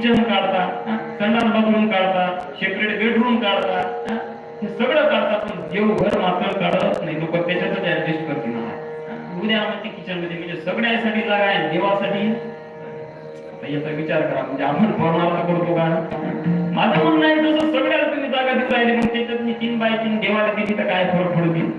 Kitchen काढता हा? संडास बाथरूम काढता सेपरेट बेडरूम काढता हे सगळं काढता पण देव घर मात्र काढत नाही लोक त्याच्यातच ऍडजस्ट करतील उद्या म्हणते किचनमध्ये म्हणजे सगळ्यासाठी जागा आहे देवासाठी. याचा विचार करा म्हणजे आपण फॉर्माला करतो का? माझं म्हणणं आहे जसं सगळ्याला तुम्ही जागा देत राहिले मग त्याच्यात मी तीन बाय तीन देवाला दिली तर काय फरक पडतील?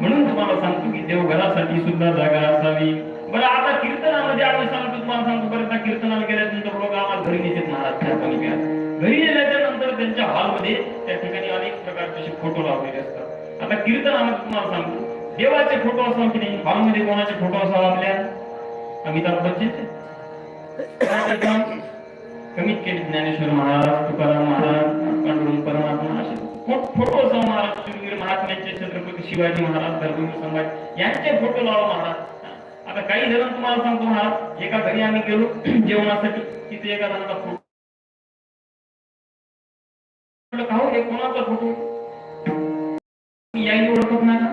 म्हणून तुम्हाला सांगतो की देवघरासाठी सुद्धा जागा असावी. बरं आता कीर्तनामध्ये आपण सांगतो तुम्हाला सांगतो बरं आता कीर्तनाला गेल्यानंतर लोक आम्हाला घरी नेतात महाराज चहा घ्या घरी नेल्याच्या नंतर त्यांच्या हॉलमध्ये त्या ठिकाणी अनेक प्रकारचे असे फोटो लावलेले असतात. आता कीर्तनामध्ये तुम्हाला सांगतो देवाचे फोटो असावे की नाही? हॉलमध्ये कोणाचे फोटो असावा आपल्या? अमिताभ बच्चन कमीत कमी ज्ञानेश्वर महाराज तुकाराम महाराज पांडुरंग परमात्मा असे फोटो असावा महाराज. शूरवीर महात्म्यांचे छत्रपती शिवाजी महाराज धर्मवीर संभाजी यांचे फोटो लावा महाराज. आता काही जण तुम्हाला सांगतो महाराज एका घरी आम्ही गेलो जेवणासाठी तिथे एका जणांचा फोटो. खाऊ हो, हे कोणाचा फोटो? यायला ओळखत नाही का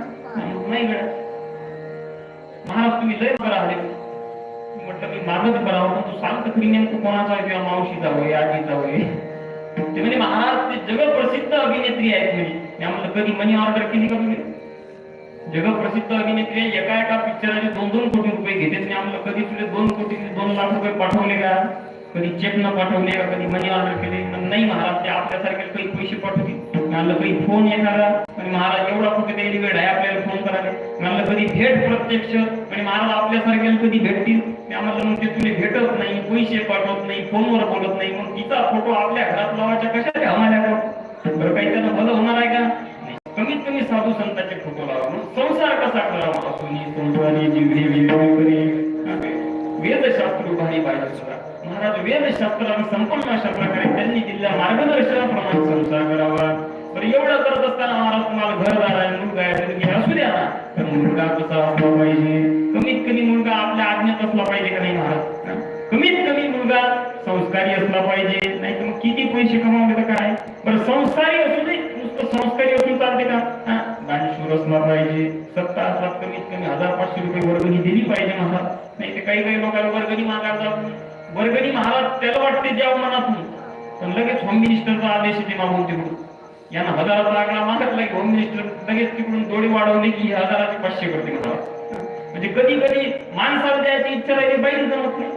नाही महाराज तुम्ही लय बरं आले. म्हटलं मी माझंच बरं आहोत तू सांग तरी नेमकं कोणाचा आहे किंवा मावशीचा होय आजीचा होय ते म्हणजे महाराज ते जगप्रसिद्ध अभिनेत्री आहेत म्हणजे म्हणलं कधी मनी ऑर्डर केली का तुम्ही? जगप्रसिद्ध अभिनेत्री एका एका पिक्चरचे दोन दोन कोटी रुपये घेते. मी आम्हाला कधी तुले दोन कोटी दोन लाख रुपये पाठवले का? कधी चेक न पाठवले का? कधी मनी ऑर्डर केले? नाही महाराज ते आपल्यासारखे काही पैसे पाठवतील? म्हणलं काही फोन एखादा आणि महाराज एवढा कुठे द्यायला वेळ आहे आपल्याला फोन करायला. म्हणलं कधी भेट प्रत्यक्ष? आणि महाराज आपल्यासारख्याला कधी भेटतील? आम्हाला मग ते तुला भेटत नाही पैसे पाठवत नाही फोनवर बोलत नाही. मग तिचा फोटो आपल्या घरात लावायच्या कशा आम्हाला बरं काही त्याला भलं होणार आहे का? कमीत कमी साधू संतांचे फोटो लावा. म्हणून संसार कसा करावा? सोनी सोनवानी जिवरी विलोकरी वेदशास्त्र भारी पाहिजे सुद्धा. महाराज वेदशास्त्राला संपन्न अशा प्रकारे त्यांनी दिलेल्या मार्गदर्शनाप्रमाणे संसार करावा. बरं एवढं करत असताना महाराज तुम्हाला घरदार आहे मुलगा आहे मुलगी असू द्या ना. तर मुलगा कसा असला पाहिजे? कमीत कमी मुलगा आपल्या आज्ञात असला पाहिजे का नाही महाराज? कमीत कमी मुलगा संस्कारी असला पाहिजे. नाही तर किती पैसे कमावले तर काय? बरं संस्कारी असू दे असून चालते का हा दानशूर असला पाहिजे सत्ता असला कमीत कमी हजार पाचशे रुपये वर्गणी दिली पाहिजे महाराज नाही ते काही काही लोकांना वर्गणी मागायचा. वर्गणी महाराज त्याला वाटते द्यावं मनातून. पण लगेच होम मिनिस्टरचा आदेश येते मागून तिकडून. यांना हजाराचा आकडा मागितला की होम मिनिस्टर लगेच तिकडून डोळे वाढवले की हजाराचे पाचशे करते महाराज. म्हणजे कधी कधी माणसाला द्यायची इच्छा राहिली बाई जमत नाही.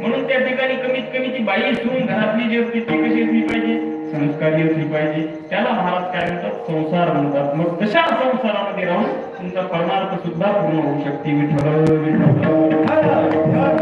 म्हणून त्या ठिकाणी कमीत कमी ती बाई सून घरातली जी असते ती कशी असली पाहिजे? संस्कारी असली पाहिजे. त्याला महाराज काय म्हणतात? संसार म्हणतात. मग तशा संसारामध्ये राहून तुमचा परमार्थ सुद्धा पूर्ण होऊ शकते. विठ्ठल विठ्ठल.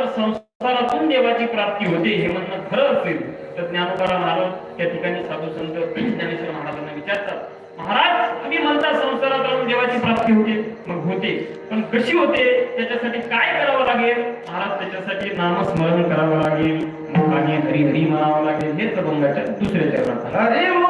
तर संसारातून देवाची प्राप्ती होते हे म्हणणं खरं असेल. तर ज्ञानोबा महाराज त्या ठिकाणी साधू संत ज्ञानेश्वर महाराजांना विचारतात महाराज तुम्ही म्हणता संसारात राहून देवाची प्राप्ती होते मग होते. पण कशी होते? त्याच्यासाठी काय करावं लागेल? महाराज त्याच्यासाठी नामस्मरण करावं लागेल आणि हरी हरी म्हणावं लागेल हेच अभंगाच्या दुसऱ्या चरणात हरी मुखे हो,